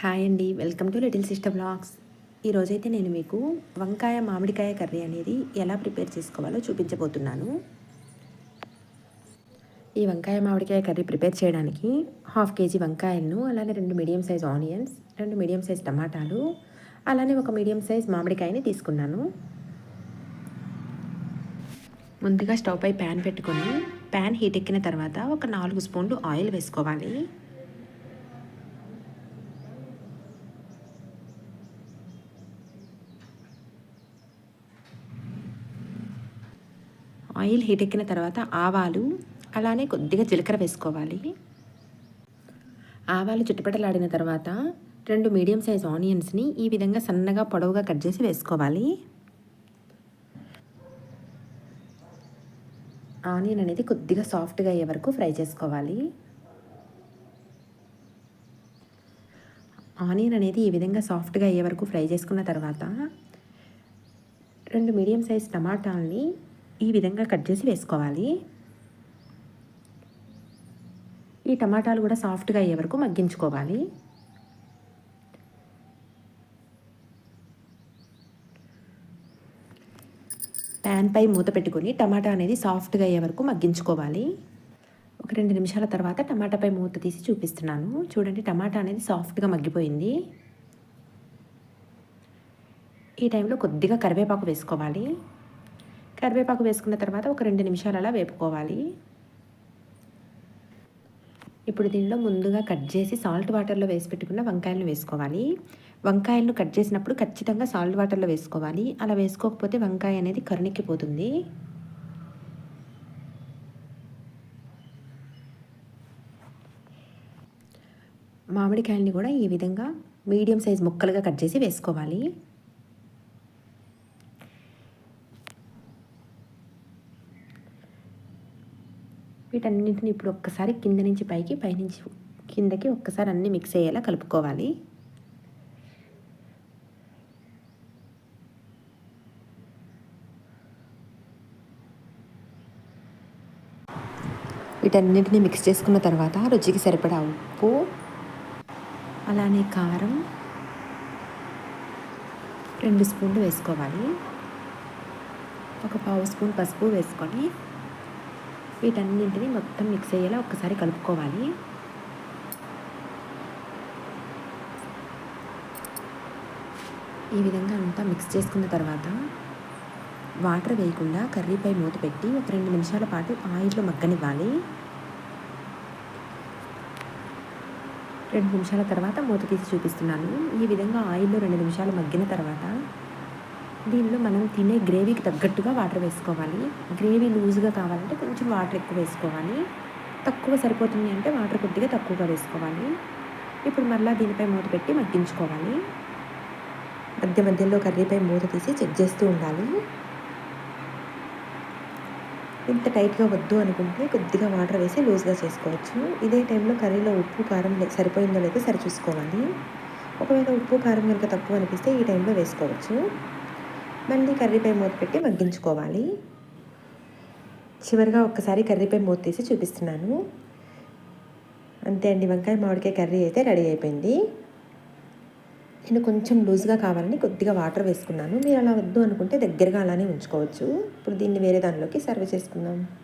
Hi అండి welcome to little sister blogs ఈరోజైతే నేను మీకు వంకాయ మామిడికాయ కర్రీ అనేది ఎలా ప్రిపేర్ చేసుకోవాలో చూపించబోతున్నాను. ఈ వంకాయ మామిడికాయ కర్రీ ప్రిపేర్ చేయడానికి హాఫ్ కేజీ వంకాయలను అలానే రెండు మీడియం సైజ్ ఆనియన్స్ రెండు మీడియం సైజ్ టమాటాలు అలానే ఒక మీడియం సైజ్ మామిడికాయని తీసుకున్నాను. ముందుగా స్టవ్ పై ప్యాన్ పెట్టుకొని ప్యాన్ హీట్ ఎక్కిన తర్వాత ఒక నాలుగు స్పూన్లు ఆయిల్ వేసుకోవాలి. ఆయిల్ హీట్ ఎక్కిన తర్వాత ఆవాలు అలానే కొద్దిగా జీలకర్ర వేసుకోవాలి. ఆవాలు చుట్టుపట్టలాడిన తర్వాత రెండు మీడియం సైజ్ ఆనియన్స్ని ఈ విధంగా సన్నగా పొడవుగా కట్ చేసి వేసుకోవాలి. ఆనియన్ అనేది కొద్దిగా సాఫ్ట్గా అయ్యే వరకు ఫ్రై చేసుకోవాలి. ఆనియన్ అనేది ఈ విధంగా సాఫ్ట్గా అయ్యే వరకు ఫ్రై చేసుకున్న తర్వాత రెండు మీడియం సైజ్ టమాటాలని ఈ విధంగా కట్ చేసి వేసుకోవాలి. ఈ టమాటాలు కూడా సాఫ్ట్గా అయ్యే వరకు మగ్గించుకోవాలి. ప్యాన్పై మూత పెట్టుకొని టమాటా అనేది సాఫ్ట్గా అయ్యే వరకు మగ్గించుకోవాలి. ఒక రెండు నిమిషాల తర్వాత టమాటాపై మూత తీసి చూపిస్తున్నాను. చూడండి టమాటా అనేది సాఫ్ట్గా మగ్గిపోయింది. ఈ టైంలో కొద్దిగా కరివేపాకు వేసుకోవాలి. కరివేపాకు వేసుకున్న తర్వాత ఒక రెండు నిమిషాలు అలా వేపుకోవాలి. ఇప్పుడు దీనిలో ముందుగా కట్ చేసి సాల్ట్ వాటర్లో వేసి పెట్టుకున్న వంకాయలను వేసుకోవాలి. వంకాయలను కట్ చేసినప్పుడు ఖచ్చితంగా సాల్ట్ వాటర్లో వేసుకోవాలి. అలా వేసుకోకపోతే వంకాయ అనేది కరుణెక్కిపోతుంది. మామిడికాయల్ని కూడా ఈ విధంగా మీడియం సైజ్ ముక్కలుగా కట్ చేసి వేసుకోవాలి. వీటన్నింటిని ఇప్పుడు ఒక్కసారి కింద నుంచి పైకి పైనుంచి కిందకి ఒక్కసారి అన్నీ మిక్స్ అయ్యేలా కలుపుకోవాలి. వీటన్నింటినీ మిక్స్ చేసుకున్న తర్వాత రుచికి సరిపడా ఉప్పు అలానే కారం రెండు స్పూన్లు వేసుకోవాలి. ఒక పావు స్పూన్ పసుపు వేసుకొని వీటన్నింటినీ మొత్తం మిక్స్ అయ్యేలా ఒక్కసారి కలుపుకోవాలి. ఈ విధంగా అంతా మిక్స్ చేసుకున్న తర్వాత వాటర్ వేయకుండా కర్రీపై మూత పెట్టి ఒక రెండు నిమిషాల పాటు ఆయిల్లో మగ్గనివ్వాలి. రెండు నిమిషాల తర్వాత మూత తీసి చూపిస్తున్నాను. ఈ విధంగా ఆయిల్లో రెండు నిమిషాలు మగ్గిన తర్వాత దీనిలో మనం తినే గ్రేవీకి తగ్గట్టుగా వాటర్ వేసుకోవాలి. గ్రేవీ లూజ్గా కావాలంటే కొంచెం వాటర్ ఎక్కువ వేసుకోవాలి. తక్కువ సరిపోతుంది అంటే వాటర్ కొద్దిగా తక్కువగా వేసుకోవాలి. ఇప్పుడు మళ్ళీ దీనిపై మూత పెట్టి మగ్గించుకోవాలి. మధ్య మధ్యలో కర్రీపై మూత తీసి చెక్ చేస్తూ ఉండాలి. ఇంత టైట్గా వద్దు అనుకుంటే కొద్దిగా వాటర్ వేసి లూజ్గా చేసుకోవచ్చు. ఇదే టైంలో కర్రీలో ఉప్పు కారం సరిపోయిందో లేదో సరి చూసుకోవాలి ఒకవేళ ఉప్పు కారం కనుక తక్కువ అనిపిస్తే ఈ టైంలో వేసుకోవచ్చు. మళ్ళీ కర్రీపై మూత పెట్టి మగ్గించుకోవాలి. చివరిగా ఒక్కసారి కర్రీపై మూత తీసి చూపిస్తున్నాను. అంతే అండి వంకాయ మామిడికాయ కర్రీ అయితే రెడీ అయిపోయింది. నేను కొంచెం లూజ్గా కావాలని కొద్దిగా వాటర్ వేసుకున్నాను. మీరు అలా వద్దు అనుకుంటే దగ్గరగా అలానే ఉంచుకోవచ్చు. ఇప్పుడు దీన్ని వేరే దానిలోకి సర్వ్ చేసుకుందాం.